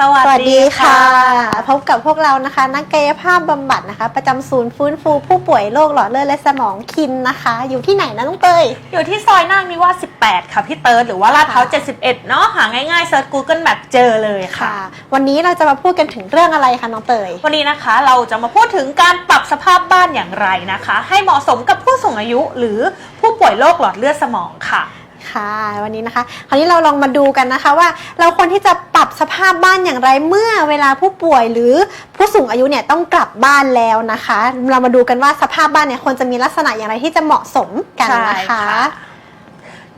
สวัสวัสดีค่ะค่ะ พบกับพวกเรานะคะ นักกายภาพบำบัดนะคะ ประจำศูนย์ฟื้นฟูผู้ป่วยโรคหลอดเลือดและสมองคินนะคะ อยู่ที่ไหนนะน้องเตย อยู่ที่ซอยนาคนิวาส18 ค่ะพี่เติร์ดหรือว่าลาดพร้าวค่ะ71 เนาะหาง่ายๆเซิร์ช Google Map เจอเลยค่ะค่ะ วันนี้เราจะมาพูดกันถึงเรื่องอะไรคะน้องเตย วันนี้นะคะเราจะมาพูดถึงการปรับสภาพบ้านอย่างไรนะคะ ให้เหมาะสมกับผู้สูงอายุหรือผู้ป่วยโรคหลอดเลือดสมองค่ะ ค่ะวันนี้นะคะ คราวนี้เราลองมาดูกันนะคะว่า เราควรที่จะปรับสภาพบ้านอย่างไรเมื่อเวลาผู้ป่วยหรือผู้สูงอายุเนี่ยต้องกลับบ้านแล้วนะคะ เรามาดูกันว่าสภาพบ้านเนี่ยควรจะมีลักษณะอย่างไรที่จะเหมาะสมกันนะคะ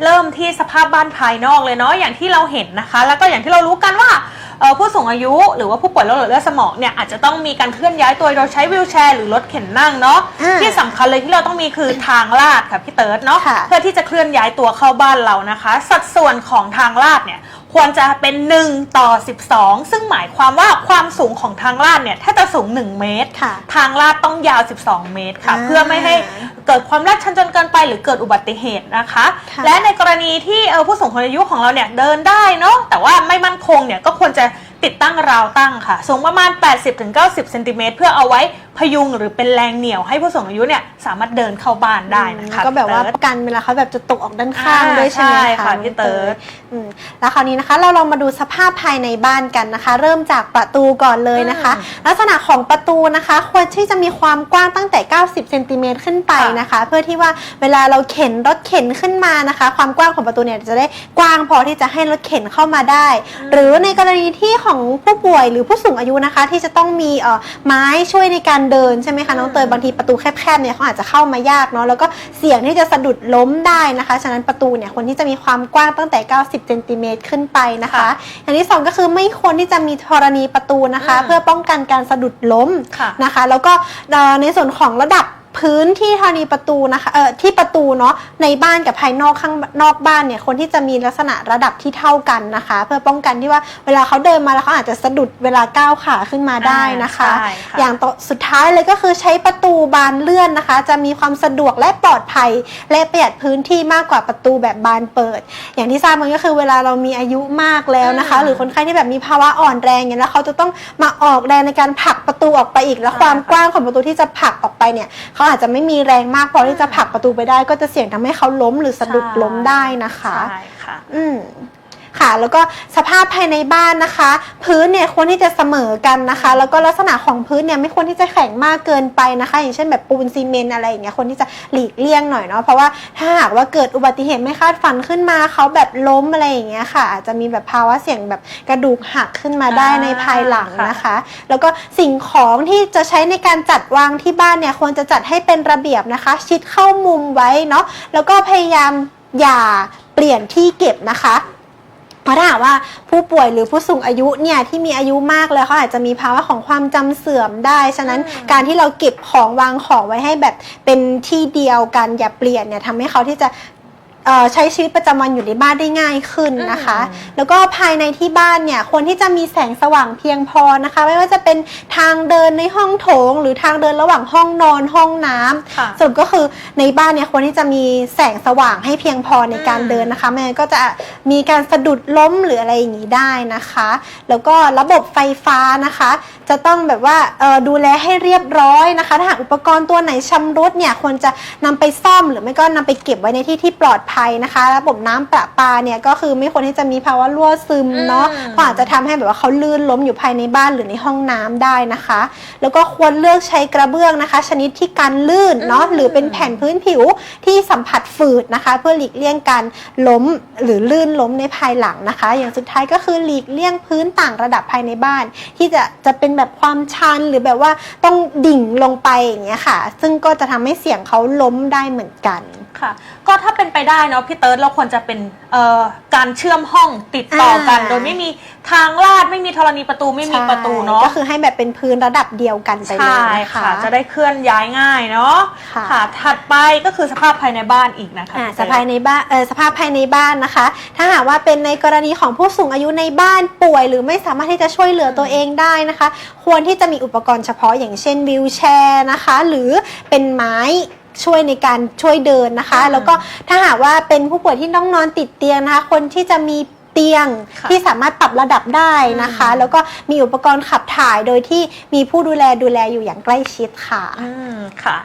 เริ่มที่สภาพบ้านภายนอกเลยเนาะอย่างที่เราเห็นนะคะ แล้วก็อย่างที่เรารู้กันว่าเอ่อผู้สูงอายุหรือว่าผู้ป่วยโรคหลอดเลือดสมองเนี่ยอาจจะต้องมีการเคลื่อนย้ายตัวโดยใช้วีลแชร์หรือรถเข็นนั่งเนาะอ่าที่สำคัญเลยที่เราต้องมีคือทางลาดค่ะพี่เติร์ดเนาะค่ะเพื่อที่จะเคลื่อนย้ายตัวเข้าบ้านเรานะคะ สัดส่วนของทางลาดเนี่ยควรจะเป็น 1 ต่อ 12 ซึ่งหมายความว่าความสูงของทางลาดเนี่ยถ้าจะสูง 1 เมตรค่ะทางลาดต้องยาว 12 เมตรค่ะอ่าเพื่อไม่ให้ เกิดความลาดชันจนเกินไปหรือเกิดอุบัติเหตุนะคะค่ะและในกรณีที่เออผู้สูงอายุของเราเนี่ยเดินได้เนาะแต่ว่าไม่มั่นคงเนี่ยก็ควรจะ ติดตั้งราวตั้งค่ะ สูงประมาณ 80-90เซนติเมตรเพื่อเอาไว้พยุงหรือเป็นแรงเหนี่ยวให้ผู้สูงอายุเนี่ยสามารถเดินเข้าบ้านได้นะคะก็แบบว่าพี่เติร์ดกันเวลาเขาแบบจะตกออกด้านข้างอ่าด้วยใช่ไหมใช่คะค่ะพี่เติร์ดอืมแล้วคราวนี้นะคะ เราลองมาดูสภาพภายในบ้านกันนะคะ เริ่มจากประตูก่อนเลยนะคะ ลักษณะของประตูนะคะ ควรที่จะมีความกว้างตั้งแต่ 90เซนติเมตรขึ้นไปนะคะ เพื่อที่ว่าเวลาเราเข็นรถเข็นขึ้นมานะคะ ความกว้างของประตูเนี่ยจะได้กว้างพอที่จะให้รถเข็นเข้ามาได้ หรือในกรณีที่ของผู้ป่วยหรือผู้สูงอายุนะคะ ที่จะต้องมีเอ่อไม้ช่วยในการเดินใช่ไหมคะน้องเตยบางทีประตูแคบๆเนี่ยเขาอาจจะเข้ามายากเนาะแล้วก็เสี่ยงที่จะสะดุดล้มได้นะคะ ฉะนั้นประตูเนี่ยควรที่จะมีความกว้างตั้งแต่ 90เซนติเมตรขึ้นไปนะคะค่ะอย่างที่สองก็คือไม่ควรที่จะมีธรณีประตูนะคะ อืมเพื่อป้องกันการสะดุดล้มค่ะ นะคะ แล้วก็เอ่อในส่วนของระดับ พื้นที่ธรณีประตูนะคะเอ่อที่ประตูเนาะในบ้านกับภายนอกข้างนอกบ้านเนี่ยคนที่จะมีลักษณะระดับที่เท่ากันนะคะ เพื่อป้องกันที่ว่าเวลาเขาเดินมาแล้วเขาอาจจะสะดุดเวลาก้าวขาขึ้นมาได้นะคะใช่ค่ะ อย่างต่อสุดท้ายเลยก็คือใช้ประตูบานเลื่อนนะคะ จะมีความสะดวกและปลอดภัย และประหยัดพื้นที่มากกว่าประตูแบบบานเปิด อย่างที่ทราบมันก็คือเวลาเรามีอายุมากแล้วนะคะ อืมหรือคนไข้ที่แบบมีภาวะอ่อนแรงเนี่ยแล้วเขาจะต้องมาออกแรงในการผลักประตูออกไปอีกแล้วใช่ความค่ะกว้างของประตูที่จะผลักออกไปเนี่ยเขาอาจจะไม่มีแรงมากพอที่จะผลักประตูไปได้ ก็จะเสี่ยงทำให้เขาล้มหรือสะดุดล้มได้นะคะ ใช่ค่ะ อืม ค่ะ แล้วก็สภาพภายในบ้านนะคะ พื้นเนี่ยควรที่จะเสมอกันนะคะ แล้วก็ลักษณะของพื้นเนี่ยไม่ควรที่จะแข็งมากเกินไปนะคะ อย่างเช่นแบบปูนซีเมนต์อะไรอย่างเงี้ยควรที่จะหลีกเลี่ยงหน่อยเนาะเพราะว่าถ้าหากว่าเกิดอุบัติเหตุไม่คาดฝันขึ้นมาเขาแบบล้มอะไรอย่างเงี้ยค่ะ อาจจะมีแบบภาวะเสี่ยงแบบกระดูกหักขึ้นมาได้อ่าในภายหลังค่ะนะคะ แล้วก็สิ่งของที่จะใช้ในการจัดวางที่บ้านเนี่ยควรจะจัดให้เป็นระเบียบนะคะ ชิดเข้ามุมไว้เนาะแล้วก็พยายามอย่าเปลี่ยนที่เก็บนะคะ เพราะถ้าหากว่าผู้ป่วยหรือผู้สูงอายุเนี่ยที่มีอายุมากแล้วเขาอาจจะมีภาวะของความจำเสื่อมได้ ฉะนั้นอืมการที่เราเก็บของวางของไว้ให้แบบเป็นที่เดียวกันอย่าเปลี่ยนเนี่ยทำให้เขาที่จะ เอ่อใช้ชีวิตประจำวันอยู่ในบ้านได้ง่ายขึ้นนะคะอืมแล้วก็ภายในที่บ้านเนี่ยควรที่จะมีแสงสว่างเพียงพอนะคะ ไม่ว่าจะเป็นทางเดินในห้องโถง หรือทางเดินระหว่างห้องนอนห้องน้ำ ค่ะ สรุปก็คือในบ้านเนี่ยควรที่จะมีแสงสว่างให้เพียงพอในการอืมเดินนะคะไม่งั้นก็จะมีการสะดุดล้มหรืออะไรอย่างนี้ได้นะคะ แล้วก็ระบบไฟฟ้านะคะ จะต้องแบบว่าเอ่อดูแลให้เรียบร้อยนะคะ ถ้าหากอุปกรณ์ตัวไหนชำรุดเนี่ยควรจะนำไปซ่อมหรือไม่ก็นำไปเก็บไว้ในที่ที่ปลอดภัยนะคะ ระบบน้ำประปาเนี่ยก็คือไม่ควรที่จะมีภาวะรั่วซึมเนาะอืมเพราะอาจจะทำให้แบบว่าเขาลื่นล้มอยู่ภายในบ้านหรือในห้องน้ำได้นะคะ แล้วก็ควรเลือกใช้กระเบื้องนะคะ ชนิดที่กันลื่นเนาะอืมหรือเป็นแผ่นพื้นผิวที่สัมผัสฝืดนะคะ เพื่อหลีกเลี่ยงการล้มหรือลื่นล้มในภายหลังนะคะ อย่างสุดท้ายก็คือหลีกเลี่ยงพื้นต่างระดับภายในบ้าน ที่จะจะเป็นแบบความชันหรือแบบว่าต้องดิ่งลงไปอย่างเงี้ยค่ะ ซึ่งก็จะทำให้เสี่ยงเขาล้มได้เหมือนกัน ค่ะ ก็ถ้าเป็นไปได้เนาะพี่เติร์ดเราควรจะเป็นเอ่อการเชื่อมห้องติดต่อกัน อ่า โดยไม่มีทางลาดไม่มีธรณีประตูไม่มีประตูเนาะก็คือให้แบบเป็นพื้นระดับเดียวกันไปเลยใช่นะคะค่ะ จะได้เคลื่อนย้ายง่ายเนาะค่ะ ถัดไปก็คือสภาพภายในบ้านอีกนะคะอ่าพี่สเติร์ดภายในบ้านเออสภาพภายในบ้านนะคะ ถ้าหากว่าเป็นในกรณีของผู้สูงอายุในบ้านป่วย หรือไม่สามารถที่จะช่วยเหลือตัวเองได้นะคะ ควรที่จะมีอุปกรณ์เฉพาะอย่างเช่นวิวแชร์นะคะ หรือเป็นไม้ ช่วยในการช่วยเดินนะคะอืมแล้วก็ถ้าหากว่าเป็นผู้ป่วยที่ต้องนอนติดเตียงนะคะ คนที่จะมีเเตียงค่ะที่สามารถปรับระดับได้นะคะ แล้วก็มีอุปกรณ์ขับถ่ายโดยที่มีผู้ดูแลดูแลอยู่อย่างใกล้ชิดค่ะอืมค่ะ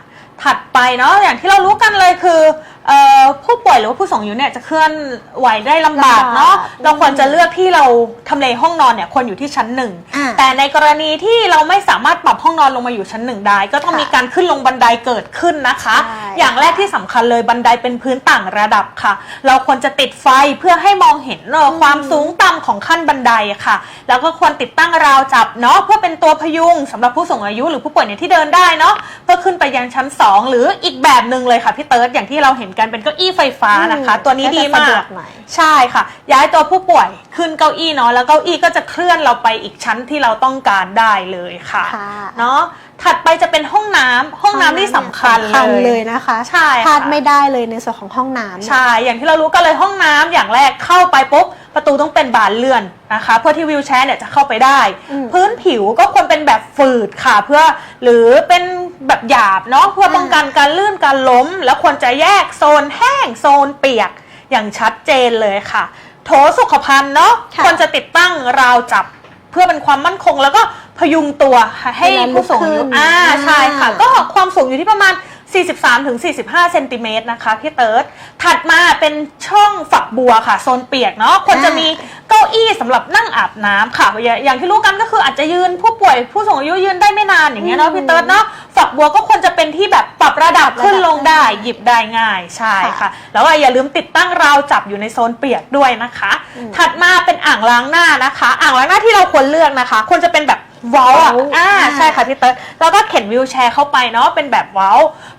ถัดไปเนาะอย่างที่เรารู้กันเลยคือเอ่อผู้ป่วยหรือว่าผู้สูงอายุเนี่ยจะเคลื่อนไหวได้ลำบากเนาะลำบากเราควรจะเลือกที่เราทำเลห้องนอนเนี่ยควรอยู่ที่ชั้นหนึ่งอ่าแต่ในกรณีที่เราไม่สามารถปรับห้องนอนลงมาอยู่ชั้นหนึ่งได้ ก็ต้องค่ะมีการขึ้นลงบันไดเกิดขึ้นนะคะ ใช่ อย่างแรกที่สำคัญเลยบันไดเป็นพื้นต่างระดับค่ะ เราควรจะติดไฟเพื่อให้มองเห็นเอ่อความสูงต่ำของขั้นบันไดค่ะ แล้วก็ควรติดตั้งราวจับเนาะเพื่อเป็นตัวพยุงสำหรับผู้สูงอายุหรือผู้ป่วยเนี่ยที่เดินได้เนาะเพื่อขึ้นไปยังชั้น2หรืออีกแบบหนึ่งเลยค่ะพี่เติร์ดอย่างที่เราเห็นกันเป็นเก้าอี้ไฟฟ้านะคะอืมตัวนี้ดีก็จะมาสะดวก กหน่อย ใช่ค่ะ ย้ายตัวผู้ป่วยขึ้นเก้าอี้เนาะแล้วเก้าอี้ก็จะเคลื่อนเราไปอีกชั้นที่เราต้องการได้เลยค่ะค่ะ เนาะถัดไปจะเป็นห้องน้ำห้องน้ำที่สำคัญสำคัญเลเลย ยนะคะใช่ค่ะ พลาดไม่ได้เลยในส่วนของห้องน้ำ ใช่ อย่างที่เรารู้กันเลยห้องน้ำอย่างแรกเข้าไปปุ๊บประตูต้องเป็นบานเลื่อนนะคะ เพื่อที่วิวแชร์เนี่ยจะเข้าไปได้ อืมพื้นผิวก็ควรเป็นแบบฝืดค่ะ เพื่อหรือเป็น แบบหยาบเนาะเพื่อป้องกันการลื่นการล้ม แล้วควรจะแยกโซนแห้งโซนเปียกอย่างชัดเจนเลยค่ะ โถสุขภัณฑ์เนาะควรจะติดตั้งราวจับเพื่อเป็นความมั่นคงแล้วก็พยุงตัวให้ผู้สูงอายุอ่าใช่ค่ะ ก็ความสูงอยู่ที่ประมาณ 43-45เซนติเมตรนะคะพี่เติร์ดถัดมาเป็นช่องฝักบัวค่ะ โซนเปียกเนาะคนจะมีเก้าอี้สำหรับนั่งอาบน้ำค่ะอย่างที่รู้กันก็คืออาจจะยืนผู้ป่วยผู้สูงอายุยืนได้ไม่นานอย่างเงี้ยเนาะพี่เติร์ดเนาะฝักบัวก็ควรจะเป็นที่แบบปรับระดับขึ้นลงได้ หยิบได้ง่ายใช่ค่ะแล้วก็อย่าลืมติดตั้งราวจับอยู่ในโซนเปียกด้วยนะคะถัดมาเป็นอ่างล้างหน้านะคะ อ่างล้างหน้าที่เราควรเลือกนะคะ ควรจะเป็นแบบ เว้าอ่าอ่าใช่ค่ะพี่เติร์ดแล้วก็เข็นวิวแชร์เข้าไปเนาะเป็นแบบเว้า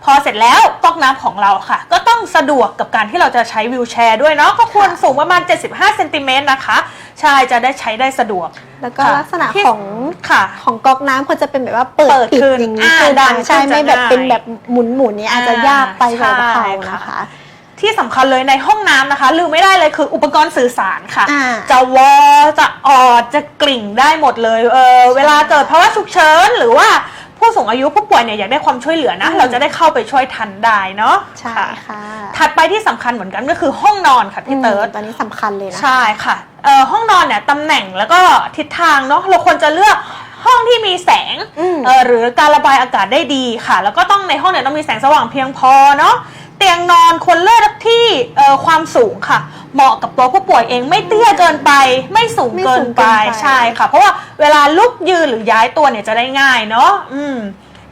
พอเสร็จแล้วก๊อกน้ำของเราค่ะ ก็ต้องสะดวกกับการที่เราจะใช้วิวแชร์ด้วยเนาะก็ควรสูงประมาณ 75เซนติเมตรนะคะ ใช่จะได้ใช้ได้สะดวก แล้วก็ค่ะลักษณะที่ของค่ะ ของก๊อกน้ำควรจะเป็นแบบว่าเปิดเปิดปิดขึ้นอย่างนี้อ่าคือดันใช่ขึ้นจะไม่แบบง่ายเป็นแบบหมุนหมุนๆนี้อาจจะยากไปใช่แบบเขาค่ะนะคะ ที่สำคัญเลยในห้องน้ำนะคะ ลืมไม่ได้เลยคืออุปกรณ์สื่อสารค่ะ อ่า จะวอจะออดจะกริ่งได้หมดเลยเออเวลาเกิดภาวะฉุกเฉินหรือว่าผู้สูงอายุผู้ป่วยเนี่ยอยากได้ความช่วยเหลือนะอืมเราจะได้เข้าไปช่วยทันได้เนาะใช่ค่ะค่ะถัดไปที่สำคัญเหมือนกันก็คือห้องนอนค่ะพี่เติร์ด อืมตอนนี้สำคัญเลยนะ ใช่ค่ะเอ่อห้องนอนเนี่ยตำแหน่งแล้วก็ทิศทางเนาะเราควรจะเลือกห้องที่มีแสงอืมเอ่อหรือการระบายอากาศได้ดีค่ะ แล้วก็ต้องในห้องเนี่ยต้องมีแสงสว่างเพียงพอเนาะ เตียงนอนควรเลือกที่เอ่อความสูงค่ะ เหมาะกับตัวผู้ป่วยเองไม่เตี้ยเกินไป ไม่สูงไม่เกิสูนงไปเกินไป ใช่ค่ะ เพราะว่าเวลาลุกยืนหรือย้ายตัวเนี่ยจะได้ง่ายเนาะอืม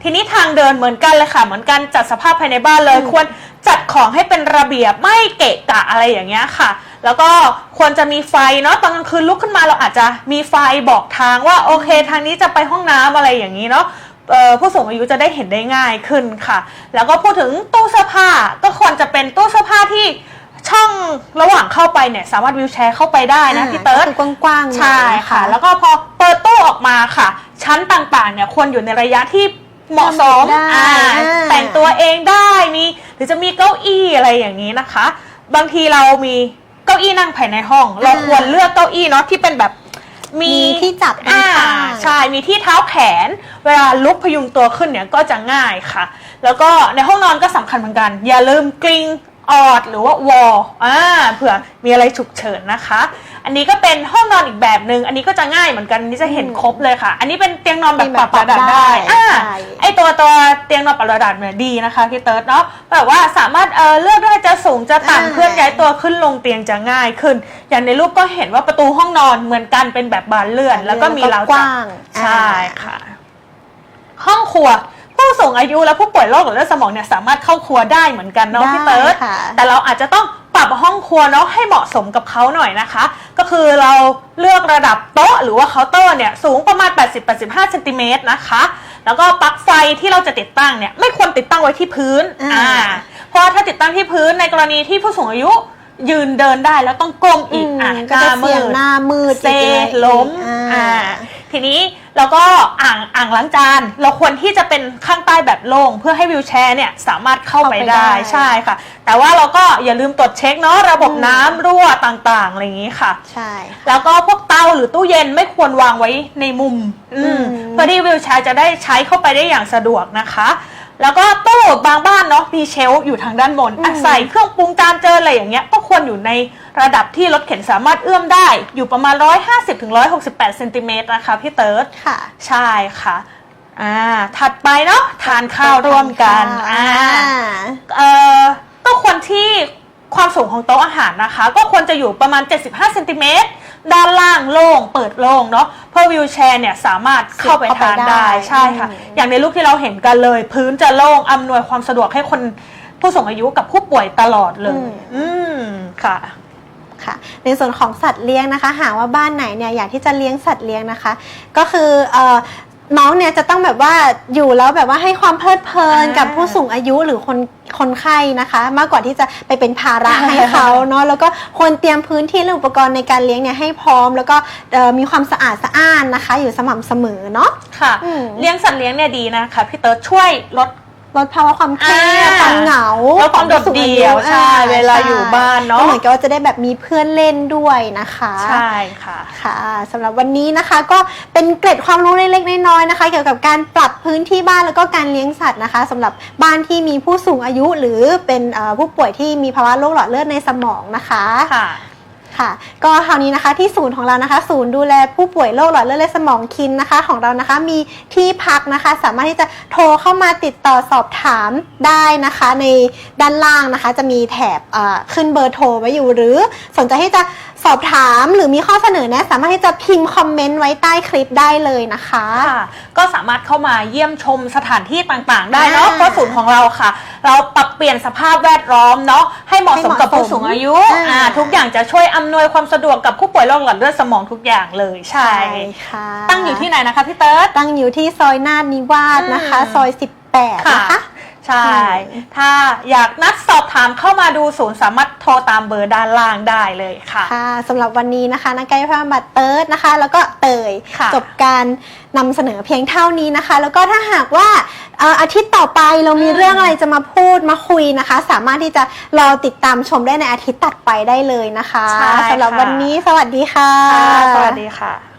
ทีนี้ทางเดินเหมือนกันเลยค่ะ เหมือนกันจัดสภาพภายในบ้านเลยอืมควรจัดของให้เป็นระเบียบไม่เกะกะอะไรอย่างเงี้ยค่ะ แล้วก็ควรจะมีไฟเนาะตอนกลางคืนลุกขึ้นมาเราอาจจะมีไฟบอกทางว่าโอเค ทางนี้จะไปห้องน้ำอะไรอย่างนี้เนาะ เอ่อผู้สูงอายุจะได้เห็นได้ง่ายขึ้นค่ะ แล้วก็พูดถึงตู้เสื้อผ้าก็ควรจะเป็นตู้เสื้อผ้าที่ช่องระหว่างเข้าไปเนี่ยสามารถวิวแชร์เข้าไปได้นะพี่เติร์ดก็คือกว้างๆหน่อยใช่นค่ะ แล้วก็พอเปิดตู้ออกมาค่ะ ชั้นต่างๆเนี่ยควรอยู่ในระยะที่เหมาะสมได้อ่าอ่าแต่งตัวเองได้มีหรือจะมีเก้าอี้อะไรอย่างนี้นะคะ บางทีเรามีเก้าอี้นั่งภายในห้อง เราควรเลือกเก้าอี้เนาะที่เป็นแบบ มีมีที่จับด้าอ่านข้างใช่มีที่เท้าแขน เวลาลุกพยุงตัวขึ้นเนี่ยก็จะง่ายค่ะ แล้วก็ในห้องนอนก็สำคัญเหมือนกัน อย่าลืมกริงออดหรือว่าวอลอ่าเผื่อมีอะไรฉุกเฉินนะคะ อันนี้ก็เป็นห้องนอนอีกแบบหนึ่งอันนี้ก็จะง่ายเหมือนกันอันนี่จะเห็นครบเลยค่ะ อันนี้เป็นเตียงนอนแบบมีปแบบรับระดับได้ปรับได้อ่า ใช่ ไอตัวตัวเตียงนอนปรับระดับเนี่ยดีนะคะพี่เติร์ดเนาะแบบว่าสามารถเออเลือกได้จะสูงจะต่ำเคลื่อนย้ายตัวขึ้นลงเตียงจะง่ายขึ้น อย่างในรูปก็เห็นว่าประตูห้องนอนเหมือนกันเป็นแบบบานเลื่อนแล้วก็มีราวกจับว้างใช่อ่า ค่ะ ห้องครัวผู้สูงอายุและผู้ป่วยโรคหลอดเลือดสมองเนี่ยสามารถเข้าครัวได้เหมือนกันเนาะพี่เติร์ด ได้ค่ะ แต่เราอาจจะต้อง ปรับห้องครัวเนาะให้เหมาะสมกับเขาหน่อยนะคะ ก็คือเราเลือกระดับโต๊ะหรือว่าเคาน์เตอร์เนี่ยสูงประมาณ 80-85เซนติเมตรนะคะ แล้วก็ปลั๊กไฟที่เราจะติดตั้งเนี่ยไม่ควรติดตั้งไว้ที่พื้นอ่าเพราะว่าถ้าติดตั้งที่พื้นในกรณีที่ผู้สูงอายุยืนเดินได้แล้วต้องก้มอีกอะก็จะเสี่ยงหน้ามืดเซอีกล้มอ่าอ่าทีนี้ เราก็อ่างอ่างล้างจาน เราควรที่จะเป็นข้างใต้แบบโล่งเพื่อให้วิวแชร์เนี่ยสามารถเข้าไปเข้าไปได้ได้ใช่ค่ะ แต่ว่าเราก็อย่าลืมตรวจเช็คเนาะระบบน้ำรั่วต่างๆอะไรอย่างนี้ค่ะ ใช่ แล้วก็พวกเตาหรือตู้เย็นไม่ควรวางไว้ในมุมอืมอืม เพื่อที่วิวแชร์จะได้ใช้เข้าไปได้อย่างสะดวกนะคะ แล้วก็ตู้บางบ้านเนาะมีเชลฟ์อยู่ทางด้านบนอืมอะใส่เครื่องปรุงจานเจออะไรอย่างเงี้ยก็ควรอยู่ใน ระดับที่รถเข็นสามารถเอื้อมได้อยู่ประมาณ 150-168ถึง168เซนติเมตรนะคะพี่เติร์ดค่ะ ใช่ค่ะอ่าถัดไปเนาะทานข้าวร่วมกันอ่าเอ่อก็ควรที่ความสูงของโต๊ะอาหารนะคะ ก็ควรจะอยู่ประมาณ 75เซนติเมตรด้านล่างโล่งเปิดโล่งเนาะเพราะวิวแชร์เนี่ยสามารถเข้าไปทานได้ใช่ค่ะอืมอย่างในรูปที่เราเห็นกันเลย พื้นจะโล่งอำนวยความสะดวกให้คนผู้สูงอายุกับผู้ป่วยตลอดเลย อืมค่ะ ค่ะ ในส่วนของสัตว์เลี้ยงนะคะ หากว่าบ้านไหนเนี่ยอยากที่จะเลี้ยงสัตว์เลี้ยงนะคะ ก็คือเอ่อน้องเนี่ยจะต้องแบบว่าอยู่แล้วแบบว่าให้ความเพลิดเพลินอ่ากักับผู้สูงอายุหรือคนคนไข้นะคะ มากกว่าที่จะไปเป็นภาระให้เขาเนาะแล้วก็ควรเตรียมพื้นที่และอุปกรณ์ในการเลี้ยงเนี่ยให้พร้อม แล้วก็เอ่อมีความสะอาดสะอ้านนะคะ อยู่สม่ำเสมอเนาะค่ะอืมเลี้ยงสัตว์เลี้ยงเนี่ยดีนะคะพี่เติร์ดช่วยลด ลดภาวะความเครียดอ่าความเหงาลดความโดดเดี่ยวใช่เวลาอยู่บ้านเนอะ ก็เหมือนกับว่าจะได้แบบมีเพื่อนเล่นด้วยนะคะ ใช่ค่ะ ค่ะสำหรับวันนี้นะคะก็เป็นเกร็ดความรู้เล็กๆน้อยๆนะคะ เกี่ยวกับการปรับพื้นที่บ้านแล้วก็การเลี้ยงสัตว์นะคะสำหรับบ้านที่มีผู้สูงอายุ หรือเป็นเอ่อผู้ป่วยที่มีภาวะโรคหลอดเลือดในสมองนะคะ ค่ะ ค่ะ ก็คราวนี้นะคะที่ศูนย์ของเรานะคะ ศูนย์ดูแลผู้ป่วยโรคหลอดเลือดและสมองคินนะคะของเรานะคะมีที่พักนะคะ สามารถที่จะโทรเข้ามาติดต่อสอบถามได้นะคะ ในด้านล่างนะคะ จะมีแถบขึ้นเบอร์โทรไว้อยู่หรือสนใจที่จะ สอบถามหรือมีข้อเสนอแนะ สามารถที่จะพิมพ์คอมเมนต์ไว้ใต้คลิปได้เลยนะคะ ค่ะก็สามารถเข้ามาเยี่ยมชมสถานที่ต่างๆ ได้เนาะอ่าเพราะศูนย์ของเราค่ะ เราปรับเปลี่ยนสภาพแวดล้อมเนาะให้เหมาะสมกับให้เหมาะสมผู้สูงอายุอ่า อ่าทุกอย่างจะช่วยอำนวยความสะดวกกับผู้ป่วยโรคหลอดเลือดสมองทุกอย่างเลยใช่ ค่ะตั้งอยู่ที่ไหนนะคะพี่เติร์ด ตั้งอยู่ที่ซอยนาดนิวาสนะคะ อืมซอย 18 ค่ะ นะคะ ใช่อืมถ้าอยากนัดสอบถามเข้ามาดูศูนย์สามารถโทรตามเบอร์ด้านล่างได้เลยค่ะ ค่ะสำหรับวันนี้นะคะนักกายภาพบำบัดเติร์ดนะคะ แล้วก็เตยค่ะ จบการนำเสนอเพียงเท่านี้นะคะ แล้วก็ถ้าหากว่าเอ่ออาทิตย์ต่อไปเรามีอืมเรื่องอะไรจะมาพูดมาคุยนะคะ สามารถที่จะรอติดตามชมได้ในอาทิตย์ตัดไปได้เลยนะคะใช่สำหรับค่ะวันนี้สวัสดีค่ะ ค่ะสวัสดีค่ะ